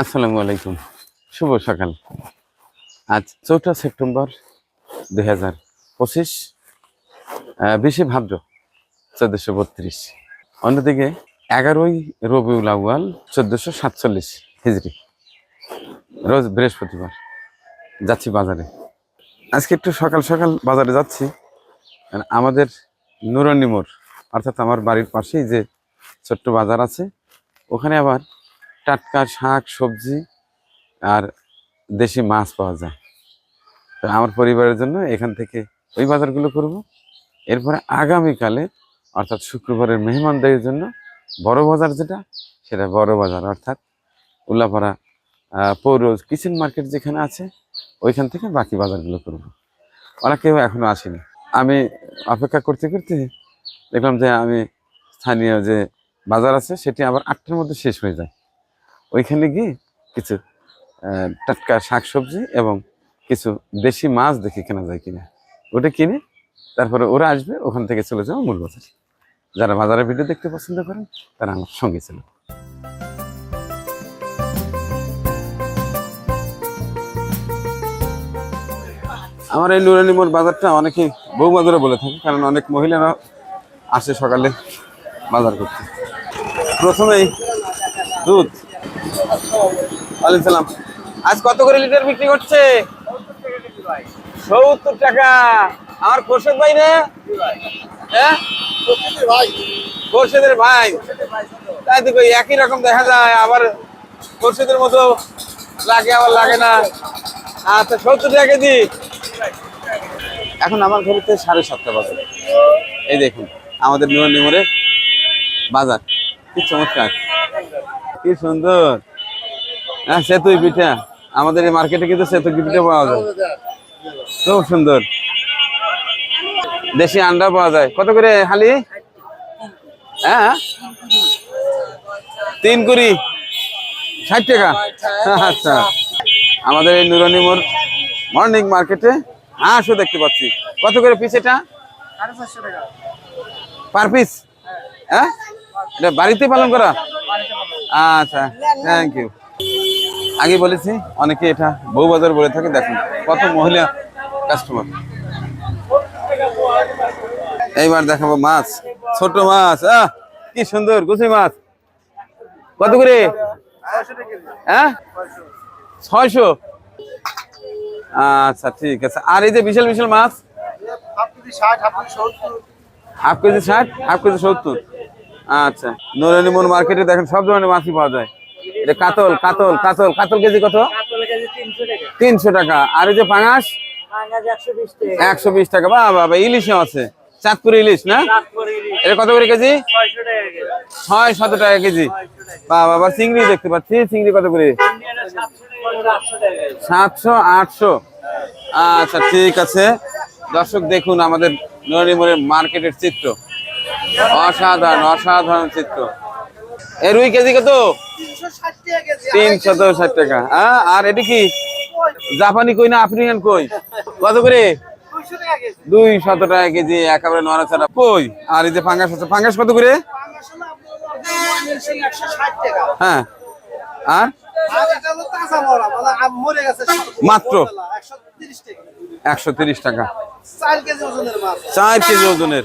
আসসালামু আলাইকুম। শুভ সকাল। আজ চৌঠা সেপ্টেম্বর দুই হাজার পঁচিশ বিশে ভাদ্র, চোদ্দশো বত্রিশ। অন্যদিকে এগারোই রবিউল আউয়াল, চোদ্দশো সাতচল্লিশ হিজড়ি রোজ বৃহস্পতিবার যাচ্ছি বাজারে। আজকে একটু সকাল সকাল বাজারে যাচ্ছি। আমাদের নুরানিমোর অর্থাৎ আমার বাড়ির পাশেই যে ছোট্ট বাজার আছে, ওখানে আবার টাটকা শাক, সবজি আর দেশি মাছ পাওয়া যায়। তো আমার পরিবারের জন্য এখান থেকে ওই বাজারগুলো করব। এরপরে আগামীকালে, অর্থাৎ শুক্রবারের মেহমানদের জন্য বড় বাজার যেটা, সেটা বড় বাজার, অর্থাৎ উল্লাপাড়া পৌর কিচেন মার্কেট যেখানে আছে, ওইখান থেকে বাকি বাজারগুলো করব। ওরা কেউ এখনও আসেনি। আমি অপেক্ষা করতে করতে দেখলাম যে আমি স্থানীয় যে বাজার আছে, সেটি আবার আটটার মধ্যে শেষ হয়ে যায়। ওইখানে গিয়ে কিছু টাটকা শাকসবজি এবং কিছু দেশি মাছ দেখে কেনা যায় কিনা। ওটা কিনে তারপরে ওরা আসবে, ওখান থেকে চলে যাব মূল বাজার যারা বাজারের ভিডিও দেখতে পছন্দ করেন, তারা আমার সঙ্গে ছিল আমার এই নুরানি মোড় বাজারটা অনেকে বউ বাজারে বলে থাকে, কারণ অনেক মহিলারা আসে সকালে বাজার করতে। প্রথমেই দুধ ওয়ালাইকুম আজ কত করে লিটার বিক্রি করছে? সত্তর টাকা। আমার খোরশেদ ভাই না? হ্যাঁ? খোরশেদের ভাই। তাই কই, একই রকম দেখা যায়। আবার খোরশেদের মতো লাগে আবার লাগে না। আচ্ছা সত্তর টাকা কেজি। এখন আমার ঘরেতে সাড়ে সাতটা বাজে। এই দেখুন আমাদের নিমর নিমরে বাজার। কি চমৎকার। কি সুন্দর। হ্যাঁ সেতুই পিঠা। আমাদের এই মার্কেটে কিন্তু সেতুই পিঠা পাওয়া যায়। খুব সুন্দর। দেশি আন্ডা পাওয়া যায়। কত করে হালি? হ্যাঁ তিন কুড়ি। ষাট টাকা। আচ্ছা। আমাদের এই নুরানিমোর মর্নিং মার্কেটে হাঁসও দেখতে পাচ্ছি। কত করে পিস এটা? পার পিস হ্যাঁ? এটা বাড়িতে পালন করা? আচ্ছা থ্যাংক ইউ আগে বলেছি অনেকে এটা বউ বাজার বলে থাকে দেখুন কত মহিলা কাস্টমার এইবার দেখাবো মাছ ছোট মাছ আহ কি সুন্দর গুছি মাছ। কত করে? হ্যাঁ? ছয়শো। আচ্ছা ঠিক আছে। আর এই যে বিশাল বিশাল মাছ? হাফ কেজি ষাট হাফ কেজি সত্তর। আচ্ছা। নরেনিমন মার্কেটে দেখেন সব ধরনের মাছই পাওয়া যায়। এটা কাতল কাতল কাতল। কাতল কেজি কত? তিনশো টাকা। আর এই যে পাঙাশ? একশো বিশ টাকা। বা বাবা ইলিশও আছে। চাঁদপুর ইলিশ না? এটা কত করে কেজি? ছয় শত টাকা কেজি। বা বাবা চিংড়ি দেখতে পাচ্ছি। চিংড়ি কত করে? সাতশো আটশো। আচ্ছা ঠিক আছে। দর্শক দেখুন আমাদের নরিমনের মার্কেটের চিত্র। অসাধারণ অসাধারণ চিত্র। এ রুই কেজি কত? তিনশত ষাট টাকা। হ্যাঁ আর এটি কি? জাপানি কই না আফ্রিকান কই? কত করে? দুই শত টাকা কেজি, একেবারে নড়াচড়া। কই? আর এই যে ফাঙ্গাস আছে, ফাঙ্গাস কত করে? হ্যাঁ। আর? মাত্র? একশো তিরিশ টাকা। চার কেজি ওজনের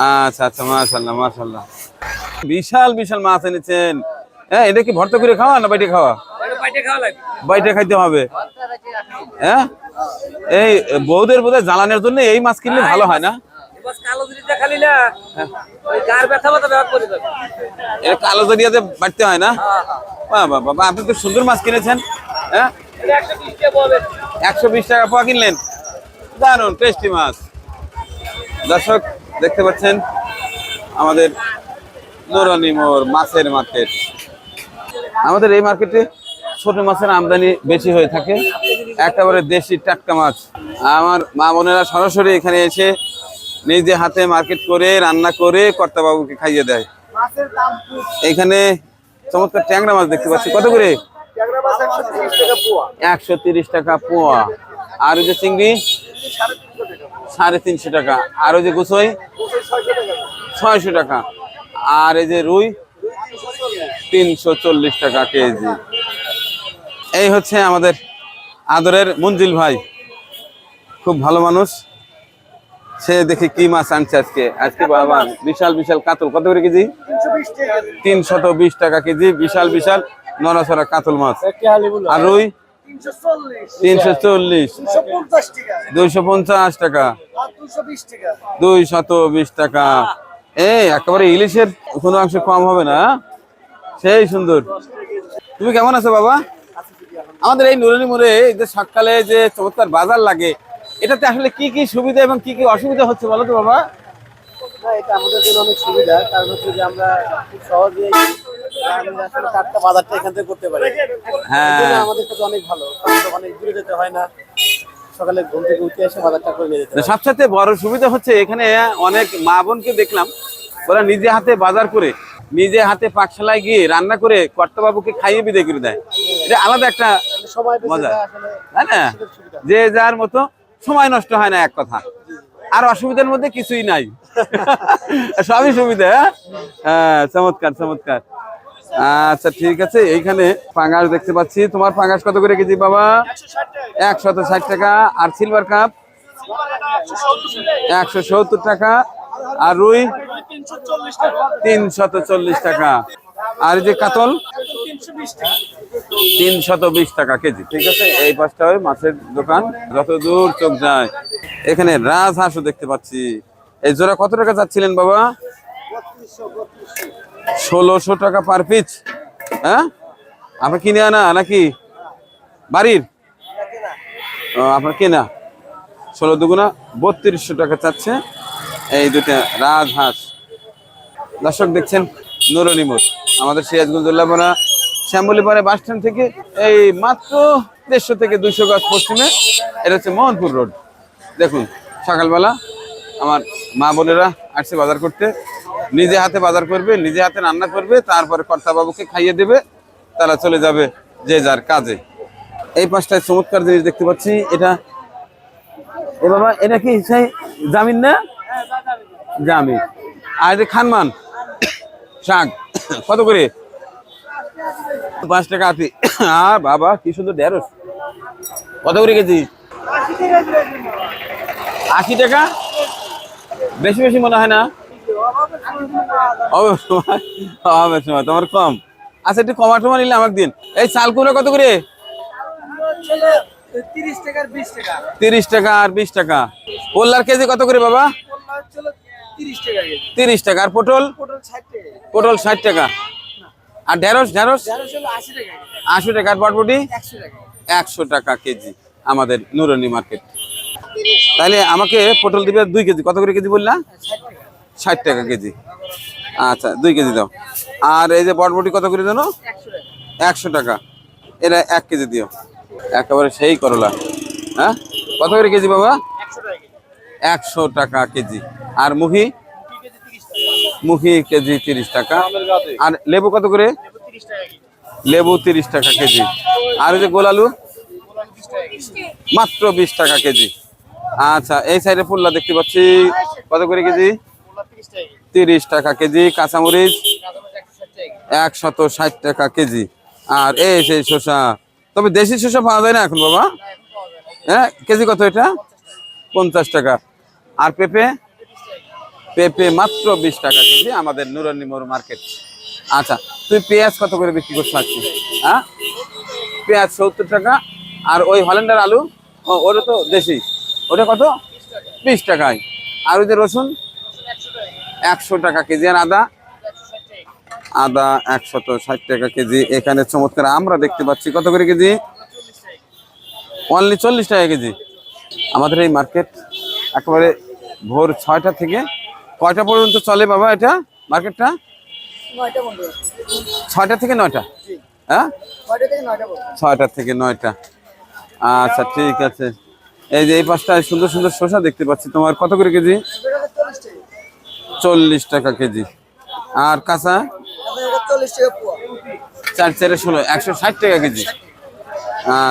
আচ্ছা আচ্ছা মাশাল্লাহ মাশাল্লাহ বিশাল বিশাল মাছ এনেছেন। হ্যাঁ এটা কি ভর্তা করে খাওয়া না বাইটে খাওয়া? বাইটে খাইতে হবে। হ্যাঁ? এই বৌদের বোধহয় জ্বালানোর জন্য এই মাছ কিনলে ভালো হয় না? কালো জরিয়াতে বাড়তে হয় না? বাবা আপনি তো সুন্দর মাছ কিনেছেন হ্যাঁ? একশো বিশ টাকা পোয়া কিনলেন। দারুণ টেস্টি মাছ। দর্শক দেখতে পাচ্ছেন আমাদের নুরানি মোড় মাছের মার্কেট আমাদের এই মার্কেটে ছোট মাছের আমদানি বেশি হয়ে থাকে। একেবারে দেশি টাটকা মাছ। আমার মা বোনেরা সরাসরি এখানে এসে নিজে হাতে মার্কেট করে রান্না করে কর্তাবাবুকে খাইয়ে দেয়। এখানে চমৎকার ট্যাংরা মাছ দেখতে পাচ্ছি। কত করে? একশো তিরিশ টাকা। পোয়া। আর যে চিংড়ি? সাড়ে তিনশো টাকা। আর ওই যে গুছই? ছয়শো টাকা। আর এই যে রুই? তিনশো চল্লিশ টাকা কেজি। এই হচ্ছে আমাদের আদরের মঞ্জিল ভাই। খুব ভালো মানুষ। সে দেখি কি মাছ আনছে আজকে। আজকে বাবা বিশাল বিশাল কাতল। কত করে কেজি? তিনশত বিশ টাকা কেজি। বিশাল বিশাল নড়াচড়া কাতল মাছ। আর রুই? তিনশো চল্লিশ। দুইশো পঞ্চাশ টাকা। দুই শত বিশ টাকা। এই একেবারে ইলিশের কোনো অংশ কম হবে না সেই সুন্দর। তুমি কেমন আছো বাবা? আমাদের এই নুরানি মোড়ে এই যে সকালে যে চমৎকার বাজার লাগে এটাতে আসলে কি কি সুবিধা এবং কি কি অসুবিধা হচ্ছে বলো তো বাবা? এটা আমাদের জন্য অনেক সুবিধা। কারণ হচ্ছে যে আমরা খুব টাটকা বাজারটা এখান থেকে করতে পারি। হ্যাঁ। আমাদের কাছে অনেক ভালো। অনেক দূরে যেতে হয় না। সকালে ঘুম থেকে উঠে এসে বাজারটা করে নিয়ে যেতে সবচেয়ে বড় সুবিধা হচ্ছে এখানে অনেক মা বোনকে দেখলাম ওরা নিজে হাতে বাজার করে নিজে হাতে পাকশালায় গিয়ে রান্না করে কর্তাবাবুকে খাইয়ে বিদায় করে দেয়। এটা আলাদা একটা সময় মজা। তাই না? যে যার মতো সময় নষ্ট হয় না এক কথা। আর অসুবিধার মধ্যে কিছুই নাই। সবই সুবিধা হ্যাঁ? হ্যাঁ চমৎকার চমৎকার। আচ্ছা ঠিক আছে। এইখানে পাঙ্গাস দেখতে পাচ্ছি। তোমার পাঙ্গাস কত করে কেজি বাবা? একশত ষাট টাকা। আর সিলভার কাপ একশো সত্তর টাকা। আর রুই? তিনশত চল্লিশ টাকা। আর যে কাতল? তিনশত বিশ টাকা কেজি। ঠিক আছে? এই পাঁচটা মাছের দোকান। যত দূর চোখ যায়। এখানে রাজহাঁসও দেখতে পাচ্ছি। এই জোড়া কত টাকা চাচ্ছিলেন বাবা? ষোলোশো টাকা পার পিস হ্যাঁ? আপনার কিনে আনা নাকি? বাড়ির? আপনার কেনা। ষোলো দুগুণা বত্রিশশো টাকা চাচ্ছে। এই দুটা রাজহাঁস। দর্শক দেখছেন নুরনি মোড় আমাদের সিরাজগঞ্জুল্লাহপাড়া শ্যামলিপাড়া বাস স্ট্যান্ড থেকে এই মাত্র দেড়শো থেকে দুইশো গাছ পশ্চিমে। এটা হচ্ছে মোহনপুর রোড। দেখুন, সকালবেলা আমার মা বোনেরা আসছে বাজার করতে। নিজে হাতে বাজার করবে, নিজে হাতে রান্না করবে, তারপরে কর্তাবাবুকে খাইয়ে দেবে, তারা চলে যাবে যে যার কাজে। এই পাঁচটায় চমৎকার জিনিস দেখতে পাচ্ছি, এটা এ বাবা, এটা কি জামিন না? জামিন। আর এটা খানমান। শাক। কত করে? পাঁচ টাকা আতি আর বাবা, কি সুন্দর ঢেঁড়স। কত করে কেজি? আশি টাকা? বেশি বেশি মনে হয় না? অবশ্য সময় তোমার কম। আচ্ছা একটু কমা টমা নিলে আমাকে দিন। এই চালকুলো কত করে? তিরিশ টাকা আর বিশ টাকা। পোল্লার কেজি কত করে বাবা? তিরিশ টাকা। আর পটল? পটল ষাট টাকা। আর ঢেঁড়স? ঢেঁড়স? আশি টাকা। আর বটবটি? একশো টাকা কেজি আমাদের নুরনি মার্কেট। তাহলে আমাকে পটল দিবে দুই কেজি। কত করে কেজি বললা? ষাট টাকা কেজি। আচ্ছা দুই কেজি দাও। আর এই যে বটবটি কত করে জানো? একশো টাকা। এটা এক কেজি দিও। একেবারে সেই করলা। হ্যাঁ? কত করে কেজি বাবা? একশো টাকা কেজি। আর মুহি? মুহি কেজি তিরিশ টাকা। আর লেবু কত করে? লেবু তিরিশ টাকা কেজি। আর যে গোলালু মাত্র বিশ টাকা কেজি। আচ্ছা এই সাইডে ফুল্লা দেখতে পাচ্ছি। কত করে কেজি? তিরিশ টাকা কেজি? কাঁচামরিচ একশত ষাট টাকা কেজি। আর এই সেই শসা তবে দেশি শসা পাওয়া যায় না এখন বাবা? হ্যাঁ কেজি কত এটা? পঞ্চাশ টাকা। আর পেঁপে? পেঁপে মাত্র বিশ টাকা কেজি আমাদের নুরানি মোড় মার্কেট। আচ্ছা তুই পেঁয়াজ কত করে বিক্রি করছিস আজকে হ্যাঁ? পেঁয়াজ সত্তর টাকা আর ওই হল্যান্ডার আলু? ওটা তো দেশি। ওটা কত? বিশ টাকায়। আর ওই যে রসুন? একশো টাকা কেজি। আর আদা? আদা একশত ষাট টাকা কেজি। এখানে চমৎকার আমরা দেখতে পাচ্ছি কত করে কেজি? অনলি চল্লিশ টাকা কেজি। আমাদের এই মার্কেট একেবারে ভোর ছয়টা থেকে কয়টা পর্যন্ত চলে বাবা এটা মার্কেটটা ছয়টা থেকে নয়টা? হ্যাঁ? ছয়টা থেকে নয়টা আচ্ছা ঠিক আছে। এই যে এই পাঁচটায় সুন্দর সুন্দর শসা দেখতে পাচ্ছি। তোমার কত করে কেজি? চল্লিশ টাকা কেজি। আর কাঁচা? চার চারে ষোলো, একশো ষাট টাকা কেজি।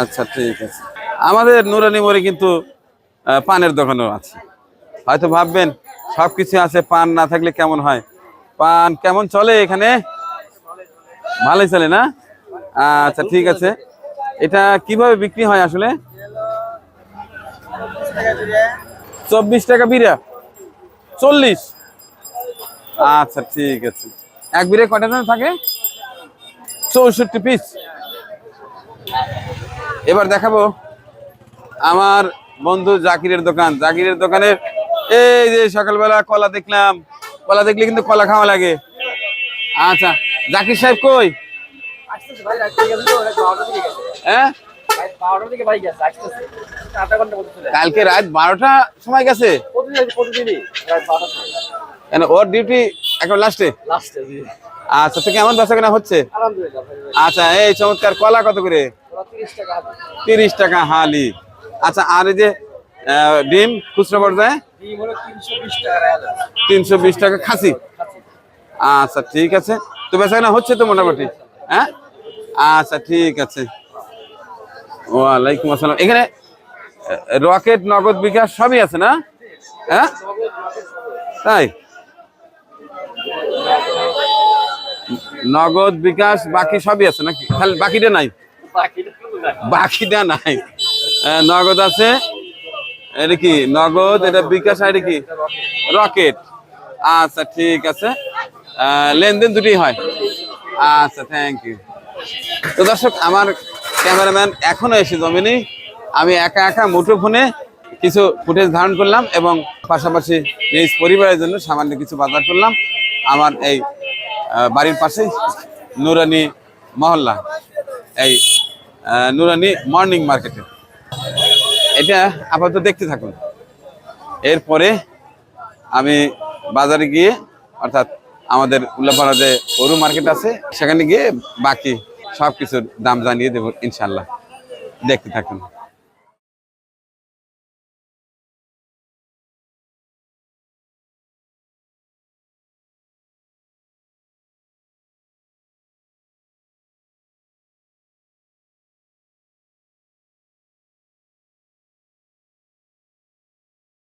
আচ্ছা ঠিক আছে। আমাদের নুরানি মোড়ে কিন্তু পানের দোকানও আছে। হয়তো ভাববেন সব কিছু আছে, পান না থাকলে কেমন হয়? পান কেমন চলে এখানে? ভালোই চলে না? আচ্ছা ঠিক আছে। এটা কীভাবে বিক্রি হয় আসলে? চব্বিশ টাকা বিরা চল্লিশ? আচ্ছা ঠিক আছে। এক বিরে কটা দাম থাকে? চৌষট্টি পিস। এবার দেখাবো আমার বন্ধু জাকিরের দোকান। জাকিরের দোকানের এই যে সকালবেলা কলা দেখলাম। কলা দেখলে কিন্তু কলা খাওয়া লাগে। আচ্ছা জাকির সাহেব কই? হ্যাঁ। কালকে রাত বারোটা সময় গেছে? কেন ওর ডিউটি এখন লাস্টে লাস্টে জি। আচ্ছা তো কেমন বেচা কেনা হচ্ছে? আচ্ছা এই চমৎকার কলা কত করে? তিরিশ টাকা হালি। আচ্ছা আর এই যে ডিম খুচরা পর্যায়ে? তিনশো বিশ টাকা তিনশো বিশ টাকা খাসি? আচ্ছা ঠিক আছে। তো বেচা কেনা হচ্ছে তো মোটামুটি? হ্যাঁ? আচ্ছা ঠিক আছে। ওয়ালাইকুম আসসালাম। এখানে রকেট নগদ বিকাশ সবই আছে না? হ্যাঁ? তাই? নগদ বিকাশ, বাকি সবই আছে নাকি? খালি বাকিটা নাই? বাকিটা নাই। নগদ আছে। এটা কি? নগদ, এটা বিকাশ আর কি? রকেট। আচ্ছা ঠিক আছে। লেনদেন দুটি হয়। আচ্ছা থ্যাংক ইউ তো দর্শক, আমার ক্যামেরাম্যান এখনও এসে জমেনি। আমি একা একা মুঠো ফোনে কিছু ফুটেজ ধারণ করলাম এবং পাশাপাশি নিজ পরিবারের জন্য সামান্য কিছু বাজার করলাম। আমার এই বাড়ির পাশে নুরানি মহল্লা। এই নুরানি মর্নিং মার্কেটে। এটা আপাতত দেখতে থাকুন। এরপরে আমি বাজারে গিয়ে, অর্থাৎ আমাদের উল্লাপাড়া যে পৌর মার্কেট আছে, সেখানে গিয়ে বাকি সব কিছুর দাম জানিয়ে দেবো ইনশাল্লাহ দেখতে থাকুন।